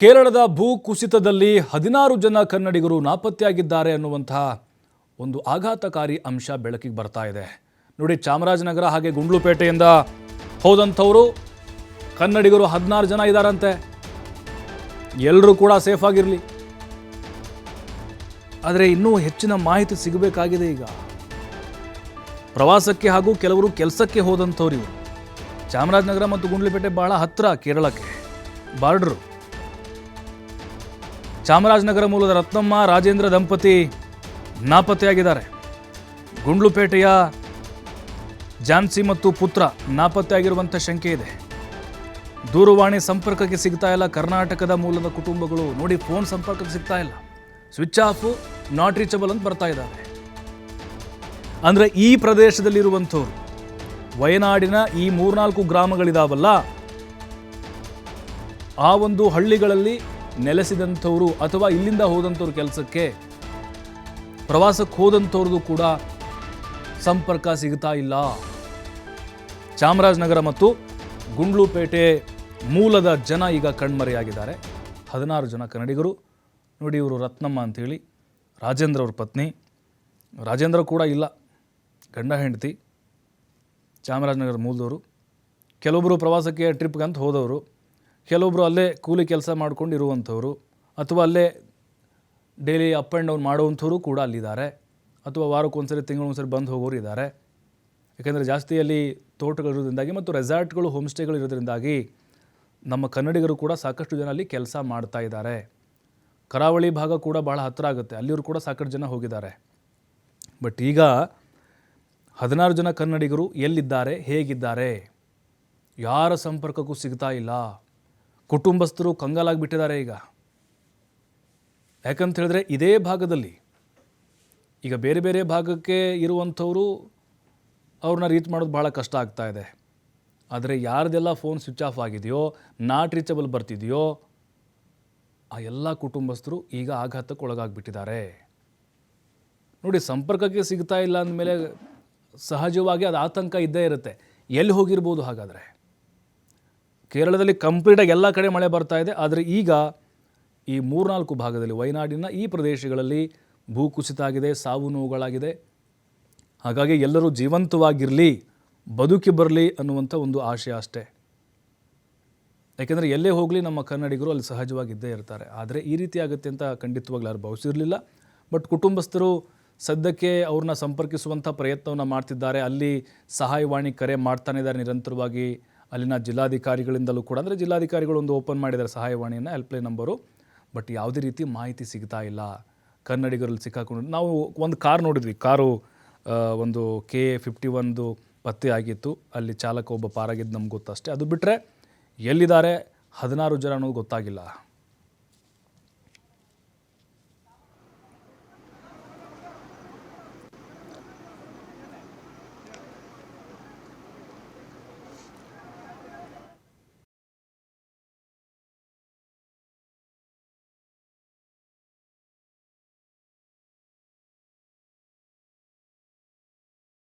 ಕೇರಳದ ಭೂ ಕುಸಿತದಲ್ಲಿ ಹದಿನಾರು ಜನ ಕನ್ನಡಿಗರು ನಾಪತ್ತೆಯಾಗಿದ್ದಾರೆ ಅನ್ನುವಂತಹ ಒಂದು ಆಘಾತಕಾರಿ ಅಂಶ ಬೆಳಕಿಗೆ ಬರ್ತಾ ಇದೆ. ನೋಡಿ, ಚಾಮರಾಜನಗರ ಹಾಗೆ ಗುಂಡ್ಲುಪೇಟೆಯಿಂದ ಹೋದಂಥವರು ಕನ್ನಡಿಗರು ಹದಿನಾರು ಜನ ಇದ್ದಾರಂತೆ. ಎಲ್ಲರೂ ಕೂಡ ಸೇಫ್ ಆಗಿರಲಿ. ಆದರೆ ಇನ್ನೂ ಹೆಚ್ಚಿನ ಮಾಹಿತಿ ಸಿಗಬೇಕಾಗಿದೆ ಈಗ. ಪ್ರವಾಸಕ್ಕೆ ಹಾಗೂ ಕೆಲವರು ಕೆಲಸಕ್ಕೆ ಹೋದಂಥವ್ರು ಇವರು. ಚಾಮರಾಜನಗರ ಮತ್ತು ಗುಂಡ್ಲುಪೇಟೆ ಬಹಳ ಹತ್ತಿರ ಕೇರಳಕ್ಕೆ. ಬಾರ್ಡ್ರು. ಚಾಮರಾಜನಗರ ಮೂಲದ ರತ್ನಮ್ಮ ರಾಜೇಂದ್ರ ದಂಪತಿ ನಾಪತ್ತೆಯಾಗಿದ್ದಾರೆ. ಗುಂಡ್ಲುಪೇಟೆಯ ಜಾನ್ಸಿ ಮತ್ತು ಪುತ್ರ ನಾಪತ್ತೆಯಾಗಿರುವಂಥ ಶಂಕೆ ಇದೆ. ದೂರವಾಣಿ ಸಂಪರ್ಕಕ್ಕೆ ಸಿಗ್ತಾ ಇಲ್ಲ. ಕರ್ನಾಟಕದ ಮೂಲದ ಕುಟುಂಬಗಳು ನೋಡಿ ಫೋನ್ ಸಂಪರ್ಕಕ್ಕೆ ಸಿಗ್ತಾ ಇಲ್ಲ. ಸ್ವಿಚ್ ಆಫ್, ನಾಟ್ ರೀಚಬಲ್ ಅಂತ ಬರ್ತಾ ಇದ್ದಾರೆ. ಅಂದರೆ ಈ ಪ್ರದೇಶದಲ್ಲಿರುವಂಥವ್ರು, ವಯನಾಡಿನ ಈ ಮೂರ್ನಾಲ್ಕು ಗ್ರಾಮಗಳಿದಾವಲ್ಲ, ಆ ಒಂದು ಹಳ್ಳಿಗಳಲ್ಲಿ ನೆಲೆಸಿದಂಥವ್ರು ಅಥವಾ ಇಲ್ಲಿಂದ ಹೋದಂಥವ್ರ ಕೆಲಸಕ್ಕೆ ಪ್ರವಾಸಕ್ಕೆ ಹೋದಂಥವ್ರದ್ದು ಕೂಡ ಸಂಪರ್ಕ ಸಿಗ್ತಾ ಇಲ್ಲ. ಚಾಮರಾಜನಗರ ಮತ್ತು ಗುಂಡ್ಲುಪೇಟೆ ಮೂಲದ ಜನ ಈಗ ಕಣ್ಮರೆಯಾಗಿದ್ದಾರೆ. ಹದಿನಾರು ಜನ ಕನ್ನಡಿಗರು. ನೋಡಿ ಇವರು ರತ್ನಮ್ಮ ಅಂಥೇಳಿ ರಾಜೇಂದ್ರ ಅವ್ರ ಪತ್ನಿ. ರಾಜೇಂದ್ರ ಕೂಡ ಇಲ್ಲ. ಗಂಡ ಹೆಂಡತಿ. ಚಾಮರಾಜನಗರ ಮೂಲದವರು. ಕೆಲವೊಬ್ಬರು ಪ್ರವಾಸಕ್ಕೆ ಟ್ರಿಪ್ಗಂತ ಹೋದವರು. ಕೆಲವೊಬ್ಬರು ಅಲ್ಲೇ ಕೂಲಿ ಕೆಲಸ ಮಾಡ್ಕೊಂಡು ಇರುವಂಥವ್ರು ಅಥವಾ ಅಲ್ಲೇ ಡೈಲಿ ಅಪ್ ಆ್ಯಂಡ್ ಡೌನ್ ಮಾಡುವಂಥವ್ರು ಕೂಡ ಅಲ್ಲಿದ್ದಾರೆ. ಅಥವಾ ವಾರಕ್ಕೊಂದ್ಸರಿ ತಿಂಗಳೊಂದ್ಸರಿ ಬಂದು ಹೋಗೋರು ಇದ್ದಾರೆ. ಯಾಕೆಂದರೆ ಜಾಸ್ತಿ ಅಲ್ಲಿ ತೋಟಗಳಿರೋದ್ರಿಂದಾಗಿ ಮತ್ತು ರೆಸಾರ್ಟ್ಗಳು ಹೋಮ್ ಸ್ಟೇಗಳು ಇರೋದ್ರಿಂದಾಗಿ ನಮ್ಮ ಕನ್ನಡಿಗರು ಕೂಡ ಸಾಕಷ್ಟು ಜನ ಅಲ್ಲಿ ಕೆಲಸ ಮಾಡ್ತಾ ಇದ್ದಾರೆ. ಕರಾವಳಿ ಭಾಗ ಕೂಡ ಭಾಳ ಹತ್ತಿರ ಆಗುತ್ತೆ. ಅಲ್ಲಿಯವರು ಕೂಡ ಸಾಕಷ್ಟು ಜನ ಹೋಗಿದ್ದಾರೆ. ಬಟ್ ಈಗ ಹದಿನಾರು ಜನ ಕನ್ನಡಿಗರು ಎಲ್ಲಿದ್ದಾರೆ, ಹೇಗಿದ್ದಾರೆ? ಯಾರ ಸಂಪರ್ಕಕ್ಕೂ ಸಿಗ್ತಾ ಇಲ್ಲ. ಕುಟುಂಬಸ್ಥರು ಕಂಗಾಲಾಗಿಬಿಟ್ಟಿದ್ದಾರೆ ಈಗ. ಯಾಕಂತ ಹೇಳಿದ್ರೆ ಇದೇ ಭಾಗದಲ್ಲಿ ಈಗ ಬೇರೆ ಬೇರೆ ಭಾಗಕ್ಕೆ ಇರುವಂಥವರು ಅವ್ರನ್ನ ರೀಚ್ ಮಾಡೋದು ಭಾಳ ಕಷ್ಟ ಆಗ್ತಾ ಇದೆ. ಆದರೆ ಯಾರ್ದೆಲ್ಲ ಫೋನ್ ಸ್ವಿಚ್ ಆಫ್ ಆಗಿದೆಯೋ, ನಾಟ್ ರೀಚಬಲ್ ಬರ್ತಿದೆಯೋ, ಆ ಎಲ್ಲ ಕುಟುಂಬಸ್ಥರು ಈಗ ಆಘಾತಕ್ಕೆ ಒಳಗಾಗಿಬಿಟ್ಟಿದ್ದಾರೆ. ನೋಡಿ, ಸಂಪರ್ಕಕ್ಕೆ ಸಿಗ್ತಾ ಇಲ್ಲ ಅಂದಮೇಲೆ ಸಹಜವಾಗಿ ಅದು ಆತಂಕ ಇದ್ದೇ ಇರುತ್ತೆ. ಎಲ್ಲಿ ಹೋಗಿರ್ಬೋದು ಹಾಗಾದರೆ? ಕೇರಳದಲ್ಲಿ ಕಂಪ್ಲೀಟಾಗಿ ಎಲ್ಲ ಕಡೆ ಮಳೆ ಬರ್ತಾ ಇದೆ. ಆದರೆ ಈಗ ಈ ಮೂರ್ನಾಲ್ಕು ಭಾಗದಲ್ಲಿ ವಯನಾಡಿನ ಈ ಪ್ರದೇಶಗಳಲ್ಲಿ ಭೂಕುಸಿತ ಆಗಿದೆ, ಸಾವು ನೋವುಗಳಾಗಿದೆ. ಹಾಗಾಗಿ ಎಲ್ಲರೂ ಜೀವಂತವಾಗಿರಲಿ, ಬದುಕಿ ಬರಲಿ ಅನ್ನುವಂಥ ಒಂದು ಆಶಯ ಅಷ್ಟೇ. ಯಾಕೆಂದರೆ ಎಲ್ಲೇ ಹೋಗಲಿ ನಮ್ಮ ಕನ್ನಡಿಗರು ಅಲ್ಲಿ ಸಹಜವಾಗಿದ್ದೇ ಇರ್ತಾರೆ. ಆದರೆ ಈ ರೀತಿ ಆಗುತ್ತೆ ಅಂತ ಖಂಡಿತವಾಗ್ಲೂ ಯಾರು ಭಾವಿಸಿರಲಿಲ್ಲ. ಬಟ್ ಕುಟುಂಬಸ್ಥರು ಸದ್ಯಕ್ಕೆ ಅವ್ರನ್ನ ಸಂಪರ್ಕಿಸುವಂಥ ಪ್ರಯತ್ನವನ್ನು ಮಾಡ್ತಿದ್ದಾರೆ. ಅಲ್ಲಿ ಸಹಾಯವಾಣಿ ಕರೆ ಮಾಡ್ತಾನೆ ಇದ್ದಾರೆ ನಿರಂತರವಾಗಿ. ಅಲ್ಲಿನ ಜಿಲ್ಲಾಧಿಕಾರಿಗಳಿಂದಲೂ ಕೂಡ, ಅಂದರೆ ಜಿಲ್ಲಾಧಿಕಾರಿಗಳು ಒಂದು ಓಪನ್ ಮಾಡಿದ್ದಾರೆ ಸಹಾಯವಾಣಿಯನ್ನು, ಹೆಲ್ಪ್ಲೈನ್ ನಂಬರು, ಬಟ್ ಯಾವುದೇ ರೀತಿ ಮಾಹಿತಿ ಸಿಗ್ತಾ ಇಲ್ಲ. ಕನ್ನಡಿಗರಲ್ಲಿ ಸಿಕ್ಕಾಕೊಂಡು, ನಾವು ಒಂದು ಕಾರ್ ನೋಡಿದ್ವಿ. ಕಾರು ಒಂದು ಕೆ ಎ ಫಿಫ್ಟಿ ಒಂದು ಪತ್ತೆ ಆಗಿತ್ತು. ಅಲ್ಲಿ ಚಾಲಕ ಒಬ್ಬ ಪಾರಾಗಿದ್ದು ನಮ್ಗೆ ಗೊತ್ತಷ್ಟೇ. ಅದು ಬಿಟ್ಟರೆ ಎಲ್ಲಿದ್ದಾರೆ? ಹದಿನಾರು ಜನ ಅನ್ನೋದು ಗೊತ್ತಾಗಿಲ್ಲ.